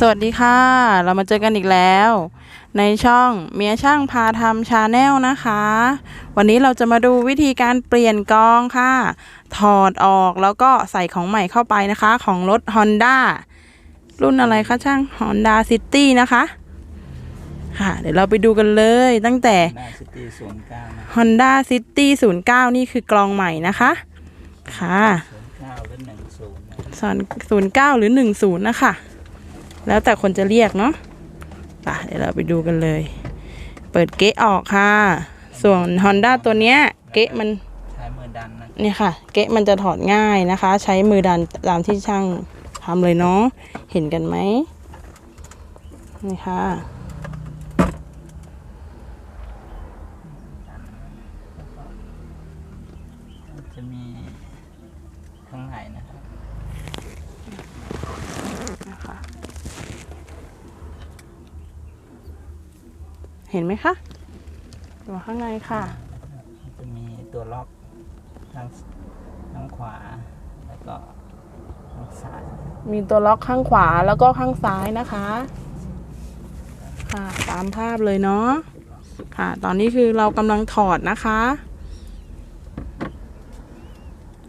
สวัสดีค่ะ เรามาเจอกันอีกแล้ว ในช่องเมียช่างพาทำชาแนลนะคะ วันนี้เราจะมาดูวิธีการเปลี่ยนกองค่ะ ถอดออกแล้วก็ใส่ของใหม่เข้าไปนะคะ ของรถ Honda รุ่นอะไรคะช่าง Honda City นะคะ ค่ะ เดี๋ยวเราไปดูกันเลยตั้งแต่หน้าซิตี้ศูนย์เก้านะ Honda City 09 นี่คือกลองใหม่นะคะ ค่ะศูนย์เก้าหรือหนึ่งศูนย์นะสอนศูนย์เก้าหรือหนึ่งศูนย์นะคะ แล้วแต่คนจะเรียกเนาะป่ะเดี๋ยวเราไปดูกันเลย เปิดเก๊ะออกค่ะ ส่วน Honda ตัวเนี้ย เก๊ะมันใช้มือดันนะเนี่ยค่ะ เก๊ะมันจะถอดง่ายนะคะ ใช้มือดันตามที่ช่างทำเลยเนาะเห็นกันไหมนี่ค่ะจะมีข้างในนะครับ นะคะ เห็นไหมคะ ตัวข้างในค่ะ จะมีตัวล็อกทางทางขวา แล้วก็ทางซ้าย มีตัวล็อกข้างขวาแล้วก็ข้างซ้ายนะคะ ค่ะตามภาพเลยเนาะ ค่ะ ตอนนี้คือเรากำลังถอดนะคะ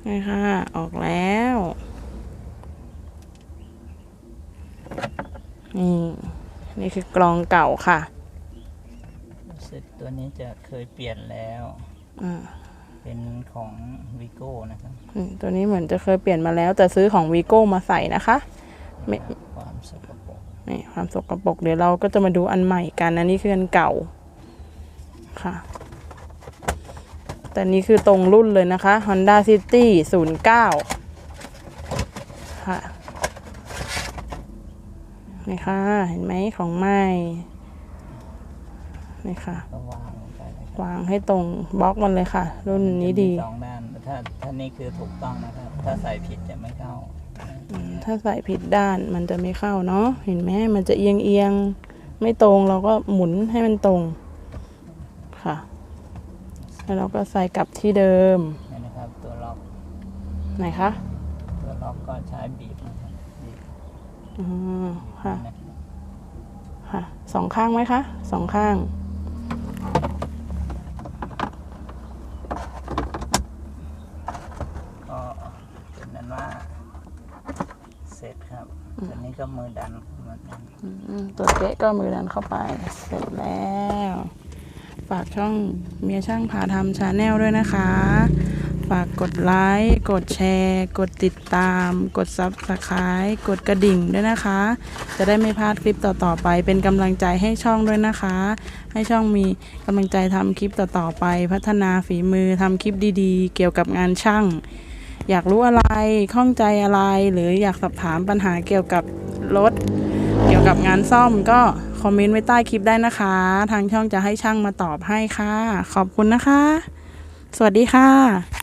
นี่ค่ะ ออกแล้วนี่นี่คือกลองเก่าค่ะรู้สึก ตัวนี้จะเคยเปลี่ยนแล้ว อ่าเป็นของวิโก้นะครับอืมตัวนี้เหมือนจะเคยเปลี่ยนมาแล้ว แต่ซื้อของวีโก้มาใส่นะคะ ไม่ ความสกปรกนี่ความสกปรกเดี๋ยวเราก็จะมาดูอันใหม่กันอันนี้คืออันเก่าค่ะ แต่นี้คือตรงรุ่นเลยนะคะ Honda City 09 ค่ะ นี่ค่ะ เห็นไหมของใหม่ นี่ค่ะก็วางลงไปนะครับวางให้ตรงบล็อกมันเลยค่ะ รุ่นนี้ดีจะมีสองด้านถ้าถ้านี่คือถูกต้องนะครับ ถ้าใส่ผิดจะไม่เข้าอืมถ้าใส่ผิดด้านมันจะไม่เข้าเนาะเห็นไหมมันจะเอียงเอียงๆไม่ตรงเราก็หมุนให้มันตรงค่ะ แล้วเราก็ใส่กลับที่เดิมนี่นะครับ ตัวล็อกไหนคะตัวล็อกก็ใช้บีบนะครับบีบอืมค่ะนะครับค่ะสองข้างไหมคะสองข้าง ก็เป็นนั้นว่า เสร็จครับตอนนี้ก็มือดันมือดันอืมตัวเก๊ะก็มือดันเข้าไปเสร็จแล้ว ฝากช่องเมียช่างพาทำชาแนลด้วยนะคะ ฝากกดไลค์กดแชร์ กดติดตาม กดซับสไคร b ์กดกระดิ่งด้วยนะคะ จะได้ไม่พลาดคลิปต่อๆไป เป็นกำลังใจให้ช่องด้วยนะคะ ให้ช่องมีกำลังใจทำคลิปต่อๆไป พัฒนาฝีมือทำคลิปดีๆ เกี่ยวกับงานช่าง อยากรู้อะไรข้องใจอะไร หรืออยากสอบถามปัญหาเกี่ยวกับรถ เกี่ยวกับงานซ่อมก็คอมเมนต์ไว้ใต้คลิปได้นะคะ ทางช่องจะให้ช่างมาตอบให้ค่ะ ขอบคุณนะคะ สวัสดีค่ะ